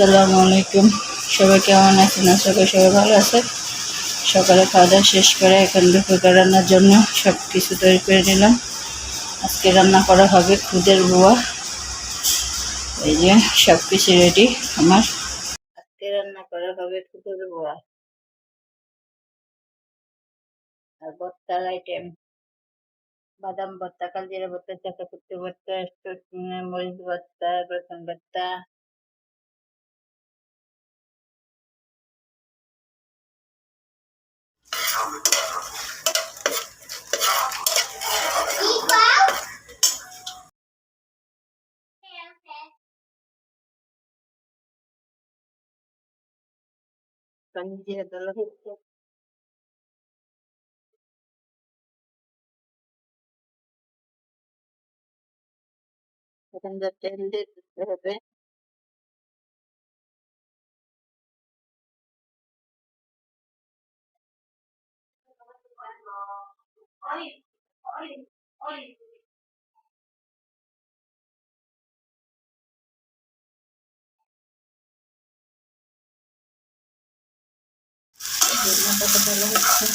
আসসালামু আলাইকুম। সবাই কেমন আছেন? আশা করি সবাই ভালো আছে সকালে খাওয়া দাওয়া শেষ করে এখন দুপুরকার রান্নার জন্য সব কিছু তৈরি করে নিলাম। আজকে রান্না করা হবে খুদের বুয়া এই যে সব কিছু রেডি আমার। আজকে রান্না করা হবে খুদের বুয়া আর ভর্তার আইটেম বাদাম ভর্তা কালজিরা ভর্তা চাকা কুত্তি ভর্তা মরিচ ভর্তা রসুন ভর্তা কালজিরা দলা হচ্ছে এখন যা তেল দিয়ে দিতে হবে ধনিয়া পাতা দেওয়া হচ্ছে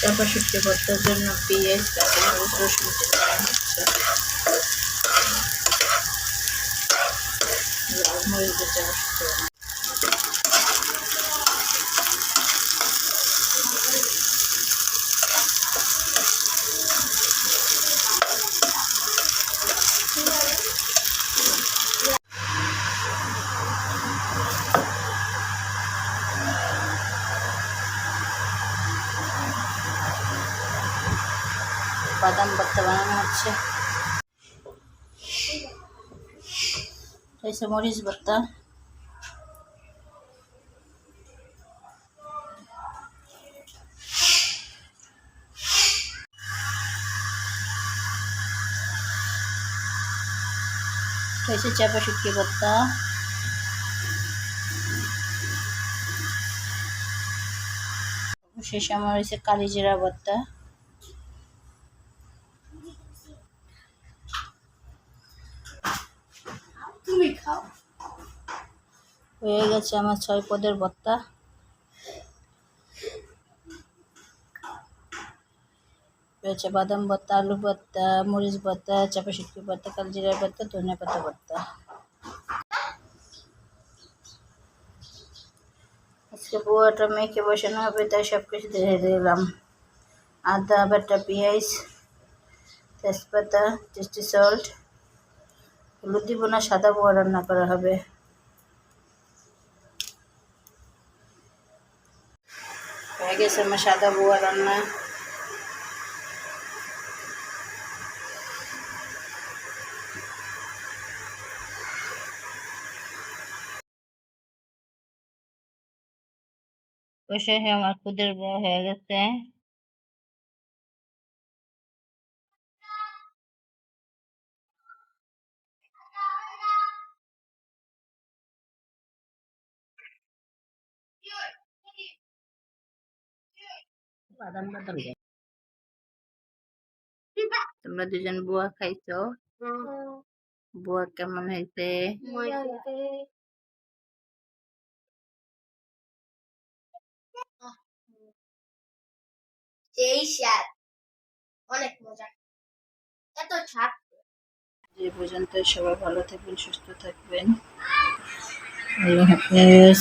চাপা শুটকি ভর্তার জন্য পেঁয়াজ কাঁচামরিচ রসুন হচ্ছে লাল মরিচ চাপা বাদাম ভর্তা বানানো হচ্ছে। মরিচ ভর্তা। এসে চাপা শুটকি ভর্তা। শেষ আমার হয়েছে কালিজিরা ভর্তা। তুমি খাও। হয়ে গেছে আমার ছয় পদের ভর্তা রয়েছে বাদাম ভর্তা আলু ভর্তা মরিচ ভর্তা চাপা শুটকি ভর্তা কালজিরা ভর্তা ধনিয়া পাতা ভর্তা আজকে বুয়াটা মেখে বসানো হবে, তাই সব কিছু দিয়ে দিলাম। আদা, বাটা, পেঁয়াজ, তেজপাতা, টেস্টি সল্ট। হলুদ দিব না সাদা বুয়া রান্না করা হবে। হয়ে গেছে আমার সাদা বুয়া রান্না। বসে আমার খুদের হয়ে গেছে। বাদাম বাদাম তোমরা দুজন বুয়া খাইছো? বুয়া কেমন হয়েছে যেই স্বাদ অনেক মজা। এত ছাদ। যে পর্যন্ত সবাই ভালো থাকবেন সুস্থ থাকবেন। আল্লাহ হাফেজ।